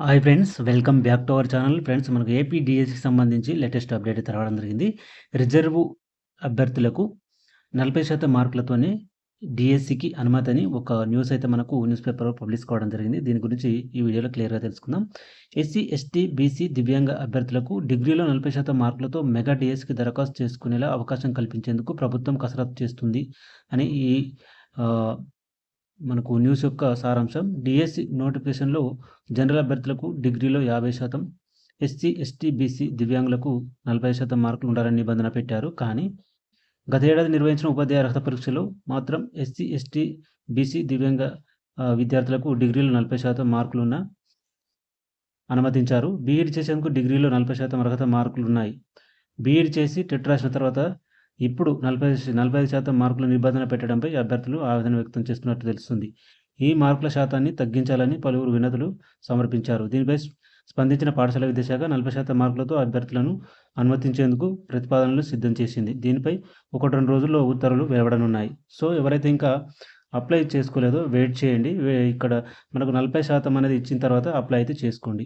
Hi friends welcome back to our channel friends మనకు AP డిఎస్సికి సంబంధించి లేటెస్ట్ అప్డేట్ అయితే రావడం జరిగింది. రిజర్వ్ అభ్యర్థులకు నలభై శాతం మార్కులతోనే డిఎస్సికి అనుమతి ఒక న్యూస్ అయితే మనకు న్యూస్ పేపర్లో పబ్లిష్ కావడం జరిగింది. దీని గురించి ఈ వీడియోలో క్లియర్గా తెలుసుకుందాం. ఎస్సీ ఎస్టీ బీసీ దివ్యాంగ అభ్యర్థులకు డిగ్రీలో నలభై శాతం మార్కులతో మెగా డిఎస్సికి దరఖాస్తు చేసుకునేలా అవకాశం కల్పించేందుకు ప్రభుత్వం కసరత్తు చేస్తుంది అని ఈ మనకు న్యూస్ యొక్క సారాంశం. డిఎస్సి నోటిఫికేషన్లో జనరల్ అభ్యర్థులకు డిగ్రీలో యాభై శాతం ఎస్సీ ఎస్టీ బీసీ దివ్యాంగులకు నలభై శాతం మార్కులు ఉండాలని నిబంధన పెట్టారు. కానీ గత ఏడాది నిర్వహించిన ఉపాధ్యాయ అర్హత పరీక్షలో మాత్రం ఎస్సీ ఎస్టీ బీసీ దివ్యాంగ విద్యార్థులకు డిగ్రీలో నలభై శాతం మార్కులు ఉన్న అనుమతించారు. బీఈడి చేసేందుకు డిగ్రీలో నలభై శాతం అర్హత మార్కులు ఉన్నాయి. బీఈడి చేసి టెట్ రాసిన తర్వాత ఇప్పుడు నలభై నలభై ఐదు శాతం మార్కుల నిబంధన పెట్టడంపై అభ్యర్థులు ఆవేదన వ్యక్తం చేస్తున్నట్టు తెలుస్తుంది. ఈ మార్కుల శాతాన్ని తగ్గించాలని పలువురు వినతులు సమర్పించారు. దీనిపై స్పందించిన పాఠశాల విద్యాశాఖ నలభై శాతం మార్కులతో అభ్యర్థులను అనుమతించేందుకు ప్రతిపాదనలు సిద్ధం చేసింది. దీనిపై ఒకటి రెండు రోజుల్లో ఉత్తర్వులు వెలువడనున్నాయి. సో ఎవరైతే ఇంకా అప్లై చేసుకోలేదో వెయిట్ చేయండి. ఇక్కడ మనకు నలభై శాతం అనేది ఇచ్చిన తర్వాత అప్లై అయితే చేసుకోండి.